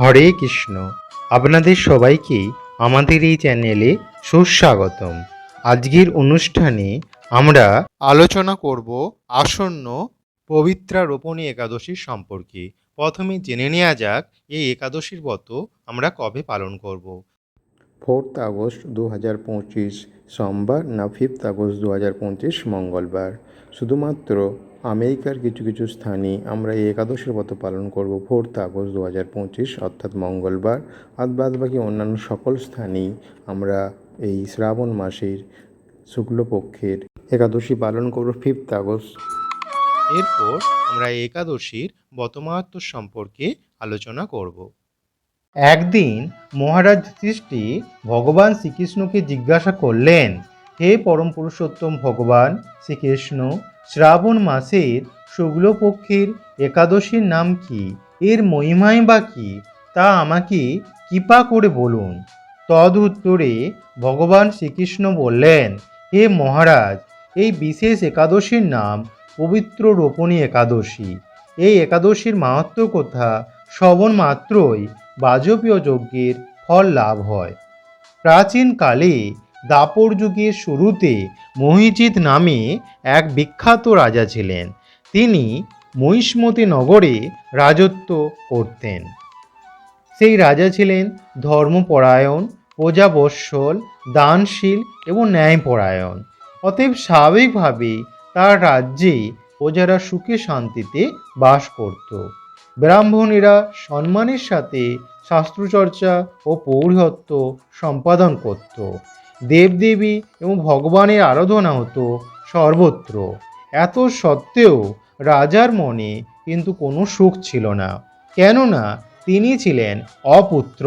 হরে কৃষ্ণ। আপনাদের সবাইকে আমাদের এই চ্যানেলে সুস্বাগতম। আজকের অনুষ্ঠানে আমরা আলোচনা করব আসন্ন পবিত্রা রোপণী একাদশীর সম্পর্কে। প্রথমে জেনে নেওয়া যাক, এই একাদশীর ব্রত আমরা কবে পালন করব? ফোর্থ আগস্ট দু হাজার পঁচিশ সোমবার না ফিফথ আগস্ট দু হাজার পঁচিশ মঙ্গলবার। শুধুমাত্র আমেরিকার কিছু কিছু স্থানে আমরা এই একাদশের ব্রত পালন করব। ফোর্থ আগস্ট দু হাজার পঁচিশ, অর্থাৎ মঙ্গলবার। আর বাদ বাকি অন্যান্য সকল স্থানেই আমরা এই শ্রাবণ মাসের শুক্লপক্ষের একাদশী পালন করব ফিফথ আগস্ট। এরপর আমরা একাদশীর বতমাহাত্ম সম্পর্কে আলোচনা করব। একদিন মহারাজ যুধিষ্ঠি ভগবান শ্রীকৃষ্ণকে জিজ্ঞাসা করলেন, হে পরম পুরুষোত্তম ভগবান, শ্রীকৃষ্ণ শ্রাবণ মাসের শুক্লপক্ষের একাদশীর নাম কি? এর মহিমাই বা কি? তা আমাকে কৃপা করে বলুন। তদ উত্তরে ভগবান শ্রীকৃষ্ণ বললেন, হে মহারাজ, এই বিশেষ একাদশীর নাম পবিত্র রোপণী একাদশী। এই একাদশীর মাহাত্ম কথা শ্রবণ মাত্রই বাজপীয় যজ্ঞের ফল লাভ হয়। প্রাচীনকালে দাপর যুগের শুরুতে মহিজিৎ নামে এক বিখ্যাত রাজা ছিলেন। তিনি মহিষ্মতি নগরে রাজত্ব করতেন। সেই রাজা ছিলেন ধর্মপরায়ণ, প্রজাবৎসল, দানশীল এবং ন্যায়পরায়ণ। অতএব স্বাভাবিকভাবেই তার রাজ্যে প্রজারা সুখে শান্তিতে বাস করত। ব্রাহ্মণেরা সম্মানের সাথে শাস্ত্রচর্চা ও পৌরহত্ব সম্পাদন করত। দেবদেবী এবং ভগবানের আরাধনা হতো সর্বত্র। এত সত্ত্বেও রাজার মনে কিন্তু কোনো সুখ ছিল না, কেননা তিনি ছিলেন অপুত্র।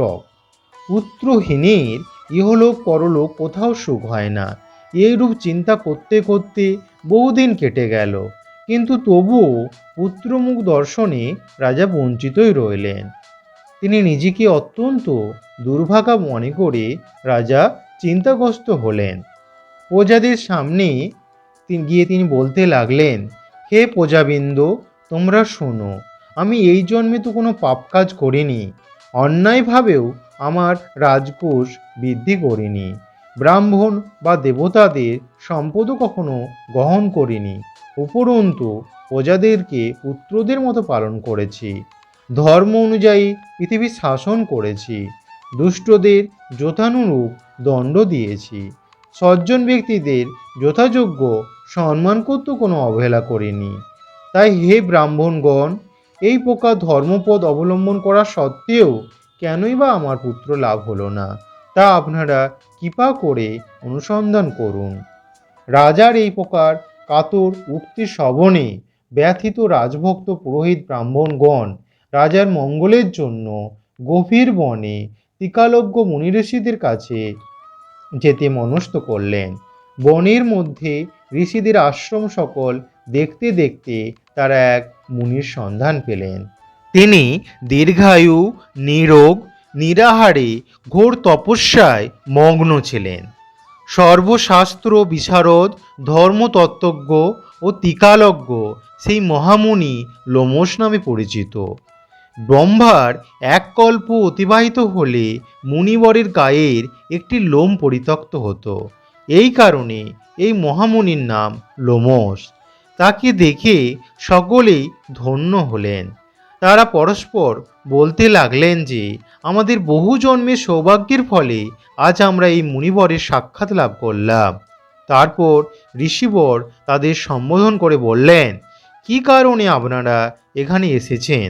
পুত্রহীনের ইহলোক পরলোক কোথাও সুখ হয় না। এইরূপ চিন্তা করতে করতে বহুদিন কেটে গেল, কিন্তু তবুও পুত্রমুখ দর্শনে রাজা বঞ্চিতই রইলেন। তিনি নিজেকে অত্যন্ত দুর্ভাগা মনে করে রাজা চিন্তাগ্রস্ত হলেন। প্রজাদের সামনে গিয়ে তিনি বলতে লাগলেন, হে প্রজাবৃন্দ, তোমরা শোনো, আমি এই জন্মে তো কোনো পাপ কাজ করিনি। অন্যায়ভাবেও আমার রাজকোষ বৃদ্ধি করিনি। ব্রাহ্মণ বা দেবতাদের সম্পদও কখনো গ্রহণ করিনি। উপরন্তু, প্রজাদেরকে পুত্রদের মতো পালন করেছি। ধর্ম অনুযায়ী পৃথিবী শাসন করেছি। দুষ্টদের যথানুরূপ দণ্ড দিয়েছি। সজ্জন ব্যক্তিদের যথাযোগ্য সম্মান করতেও কোনো অবহেলা করিনি। তাই হে ব্রাহ্মণগণ, এই প্রকার ধর্মপদ অবলম্বন করা সত্ত্বেও কেনই বা আমার পুত্র লাভ হলো না? তা আপনারা কৃপা করে অনুসন্ধান করুন। রাজার এই প্রকার কাতর উক্তি শ্রবণে ব্যথিত রাজভক্ত পুরোহিত ব্রাহ্মণগণ রাজার মঙ্গলের জন্য গভীর বনে টিকালজ্ঞ মুনিঋষিদের কাছে যেতে মনস্থ করলেন। বনের মধ্যে ঋষিদের আশ্রম সকল দেখতে দেখতে তারা এক মুনির সন্ধান পেলেন। তিনি দীর্ঘায়ু, নিরোগ, নিরাহারে, ঘোর তপস্যায় মগ্ন ছিলেন। সর্বশাস্ত্র বিশারদ ধর্মতত্ত্বজ্ঞ ও টিকালজ্ঞ সেই মহামুনি লোমস নামে পরিচিত। ব্রহ্মার এক কল্প অতিবাহিত হলে মুনিবরের গায়ের একটি লোম পরিত্যক্ত হতো। এই কারণে এই মহামুনির নাম লোমস তাকে দেখে সকলেই ধন্য হলেন। তারা পরস্পর বলতে লাগলেন যে, আমাদের বহু জন্মের সৌভাগ্যের ফলে আজ আমরা এই মুনিবরের সাক্ষাৎ লাভ করলাম। তারপর ঋষিবর তাদের সম্বোধন করে বললেন, কি কারণে আপনারা এখানে এসেছেন?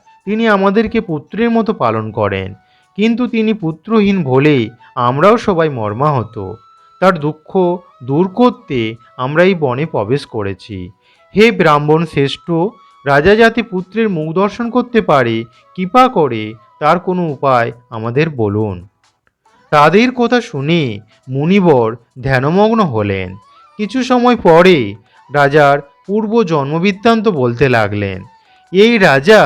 তিনি আমাদেরকে পুত্রের মতো পালন করেন। কিন্তু তিনি পুত্রহীন বলে আমরাও সবাই মর্মাহত। তার দুঃখ দূর করতে আমরা এই বনে প্রবেশ করেছি। হে ব্রাহ্মণ শ্রেষ্ঠ, রাজা যাতে পুত্রের মুখ দর্শন করতে পারে, কৃপা করে তার কোনো উপায় আমাদের বলুন। তাদের কথা শুনে মুনিবর ধ্যানমগ্ন হলেন। কিছু সময় পরে রাজার পূর্ব জন্মবৃত্তান্ত বলতে লাগলেন, এই রাজা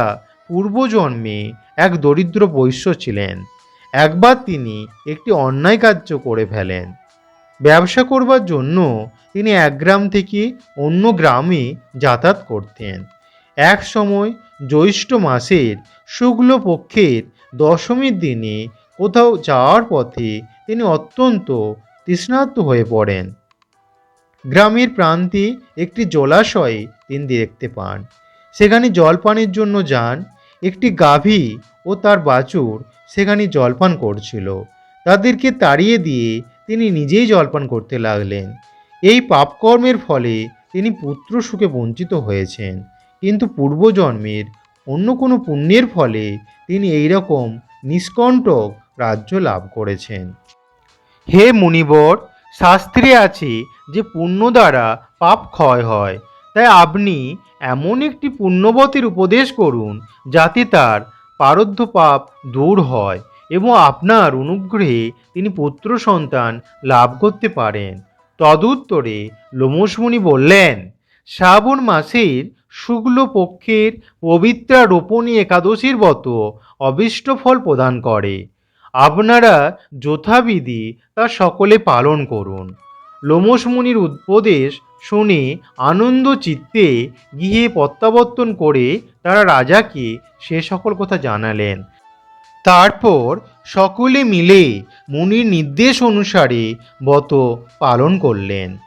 পূর্বজন্মে এক দরিদ্র বৈশ্য ছিলেন। একবার তিনি একটি অন্যায় কার্য করে ফেলেন। ব্যবসা করবার জন্য তিনি এক গ্রাম থেকে অন্য গ্রামে যাতায়াত করতেন। এক সময় জ্যৈষ্ঠ মাসের শুক্ল পক্ষের দশমীর দিনে কোথাও যাওয়ার পথে তিনি অত্যন্ত তৃষ্ণার্ত হয়ে পড়েন। গ্রামের প্রান্তে একটি জলাশয়ে তিনি দেখতে পান। সেখানে জলপানের জন্য যান একটি গাভী ও তার বাছুর সেখানে জলপান করছিল। তাদেরকে তাড়িয়ে দিয়ে তিনি নিজেই জলপান করতে লাগলেন। এই পাপকর্মের ফলে তিনি পুত্র সুখে বঞ্চিত হয়েছেন। কিন্তু পূর্বজন্মের অন্য কোনো পুণ্যের ফলে তিনি এইরকম নিষ্কণ্টক রাজ্য লাভ করেছেন। হে মুনিবর, শাস্ত্রে আছে যে পুণ্য দ্বারা পাপ ক্ষয় হয় তাই আপনি এমন একটি পুণ্যবতীর উপদেশ করুন যাতে তার পারদ্ধ পাপ দূর হয় এবং আপনার অনুগ্রহে তিনি পুত্র সন্তান লাভ করতে পারেন। তদুত্তরে লোমসমুনি বললেন, শ্রাবণ মাসের শুক্ল পক্ষের পবিত্রা রোপণী একাদশীর মতো অবিষ্ট ফল প্রদান করে। আপনারা যথাবিধি তা সকলে পালন করুন। লোমস মুনির উপদেশ শুনে আনন্দ চিত্তে গিয়ে প্রত্যাবর্তন করে তারা রাজাকে সে সকল কথা জানালেন। তারপর সকলে মিলে মুনির নির্দেশ অনুসারে ব্রত পালন করলেন।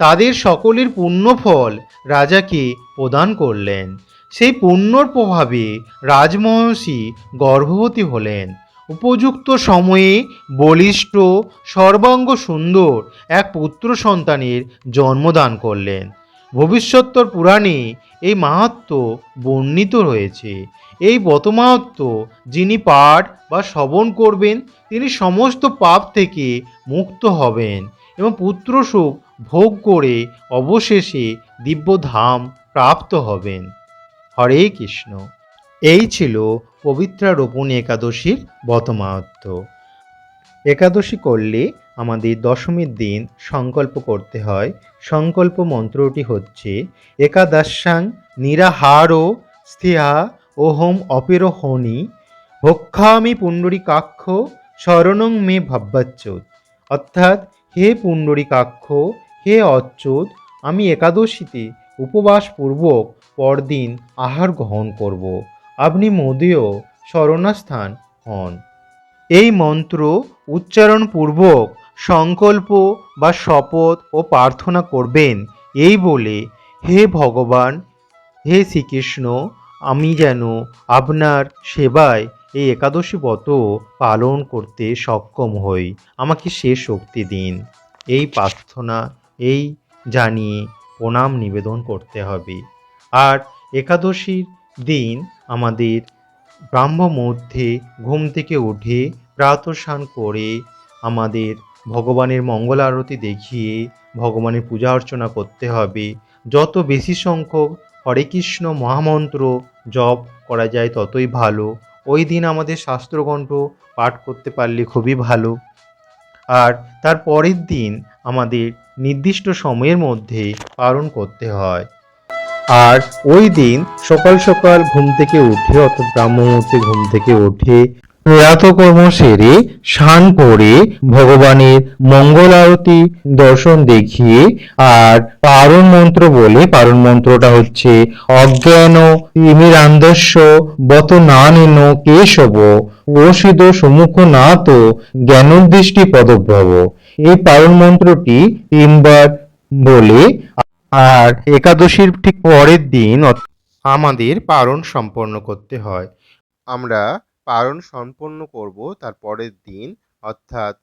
তাদের সকলের পুণ্যফল রাজাকে প্রদান করলেন। সেই পুণ্যর প্রভাবে রাজমহর্ষি গর্ভবতী হলেন। উপযুক্ত সময়ে বলিষ্ঠ, সর্বাঙ্গ সুন্দর এক পুত্র সন্তানের জন্মদান করলেন। ভবিষ্যত্তর পুরাণে এই মাহাত্ম বর্ণিত রয়েছে। এই বতমাহাত্ম যিনি পাঠ বা শ্রবণ করবেন, তিনি সমস্ত পাপ থেকে মুক্ত হবেন এবং পুত্র সুখ ভোগ করে অবশেষে দিব্যধাম প্রাপ্ত হবেন। হরে কৃষ্ণ। এই ছিল পবিত্রা রোপণ একাদশীর বতমাহাত্ম একাদশী করলে আমাদের দশমীর দিন সংকল্প করতে হয়। সংকল্প মন্ত্রটি হচ্ছে, একাদশাং নিরাহারো স্থিহা ওহম অপেরোহনি ভক্ষামি পুণ্ডরীকাক্ষ শরণং মে ভাব্যাচ্যুত অর্থাৎ, হে পুণ্ডরীকাক্ষ, হে অচ্যুত, আমি একাদশীতে উপবাসপূর্বক পরদিন আহার গ্রহণ করব। আপনি মোদীয় শরণাস্থান হন। এই মন্ত্র উচ্চারণপূর্বক সংকল্প বা শপথ ও প্রার্থনা করবেন। এই বলে, হে ভগবান, হে শ্রীকৃষ্ণ, আমি যেন আপনার সেবায় এই একাদশী ব্রত পালন করতে সক্ষম হই। আমাকে সে শক্তি দিন। এই প্রার্থনা, এই জানিয়ে প্রণাম নিবেদন করতে হবে। আর একাদশীর দিন আমাদের ব্রাহ্ম মুহূর্তে ঘুম থেকে উঠে প্রাতঃস্নান করে আমাদের ভগবানের মঙ্গল আরতি দেখিয়ে ভগবানের পূজা অর্চনা করতে হবে। যত বেশি সংখ্যক হরে কৃষ্ণ মহামন্ত্র জপ করা যায় ততই ভালো। ওই দিন আমাদের শাস্ত্রগ্রন্থ পাঠ করতে পারলে খুবই ভালো। আর তার পরের দিন আমাদের নির্দিষ্ট সময়ের মধ্যে পালন করতে হয়। আর ওই দিন সকাল সকাল ঘুম থেকে উঠে, অর্থাৎ ব্রাহ্ম মুহূর্তে ঘুম থেকে উঠে প্রাতকর্ম সেরে স্নান করে ভগবানের মঙ্গল আরতি দর্শন দেখিয়ে আর পারণ মন্ত্র বলে, পারণ মন্ত্রটা হচ্ছে অজ্ঞান ইমিরান্দস্য বত না নেন কেশব ওষিদ সম্মুখ না তো জ্ঞানোদৃষ্টি পদভ্রব। এই পারণ মন্ত্রটি তিনবার বলে আর একাদশীর ঠিক পরের দিন আমাদের পারণ সম্পন্ন করতে হয়। আমরা পারণ সম্পন্ন করব তার পরের দিন অর্থাৎ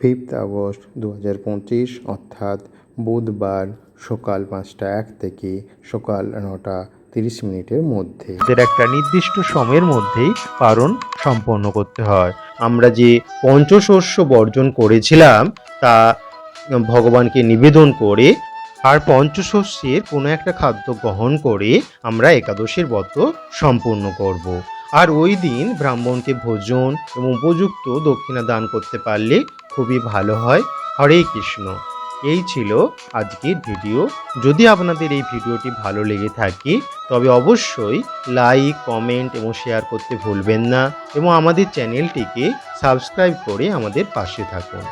ফিফথ আগস্ট দু হাজার পঁচিশ অর্থাৎ বুধবার সকাল পাঁচটা এক থেকে সকাল নটা তিরিশ মিনিটের মধ্যে। এদের একটা নির্দিষ্ট সময়ের মধ্যেই পারণ সম্পন্ন করতে হয়। আমরা যে পঞ্চশস্য বর্জন করেছিলাম তা ভগবানকে নিবেদন করে আর পঞ্চশস্যের কোনো একটা খাদ্য গ্রহণ করে আমরা একাদশীর ব্রত সম্পূর্ণ করব। আর ওই দিন ব্রাহ্মণকে ভোজন এবং উপযুক্ত দক্ষিণা দান করতে পারলে খুবই ভালো হয়। হরে কৃষ্ণ। এই ছিল আজকের ভিডিও। যদি আপনাদের এই ভিডিওটি ভালো লেগে থাকে, তবে অবশ্যই লাইক, কমেন্ট এবং শেয়ার করতে ভুলবেন না এবং আমাদের চ্যানেলটিকে সাবস্ক্রাইব করে আমাদের পাশে থাকুন।